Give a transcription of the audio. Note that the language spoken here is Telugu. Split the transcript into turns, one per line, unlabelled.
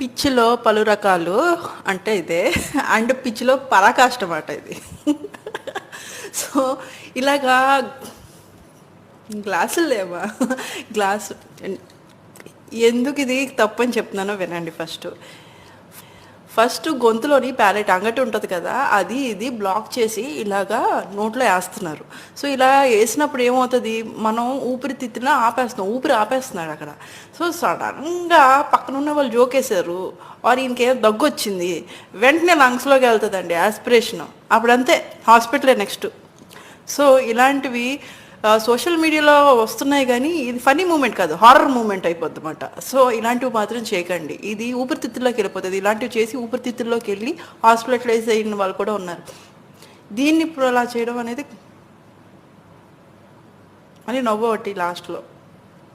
పిచ్చిలో పలు రకాలు అంటే ఇదే అండ్ పిచ్చిలో పరాకాష్ట మాట ఇది. సో ఇలాగా గ్లాసులు లేవా? గ్లాసు ఎందుకు ఇది తప్పని చెప్తున్నానో వినండి ఫస్ట్. ఫస్ట్ గొంతులోని ప్యాలెట్ అంగటి ఉంటుంది కదా అది ఇది బ్లాక్ చేసి ఇలాగా నోట్లో వేస్తున్నారు. సో ఇలా వేసినప్పుడు ఏమవుతుంది? మనం ఊపిరి తిత్తినా ఆపేస్తున్నాం ఊపిరి ఆపేస్తున్నాడు అక్కడ. సో సడన్గా పక్కన ఉన్న వాళ్ళు జోకేశారు వారు ఇంకేం దగ్గు వచ్చింది. వెంటనే లంగ్స్లోకి వెళ్తుందండి ఆస్పిరేషన్. అప్పుడు అంతే హాస్పిటలే నెక్స్ట్. సో ఇలాంటివి సోషల్ మీడియాలో వస్తున్నాయి కానీ ఇది ఫనీ మూమెంట్ కాదు హారర్ మూమెంట్ అయిపోద్ది అనమాట సో ఇలాంటివి మాత్రం చేయకండి. ఇది ఊపిరితిత్తుల్లోకి వెళ్ళిపోతుంది. ఇలాంటివి చేసి ఊపిరితిత్తుల్లోకి వెళ్ళి హాస్పిటలైజ్ అయిన వాళ్ళు కూడా ఉన్నారు. దీన్ని ఇప్పుడు అలా చేయడం అనేది అని నవ్వు ఒకటి లాస్ట్లో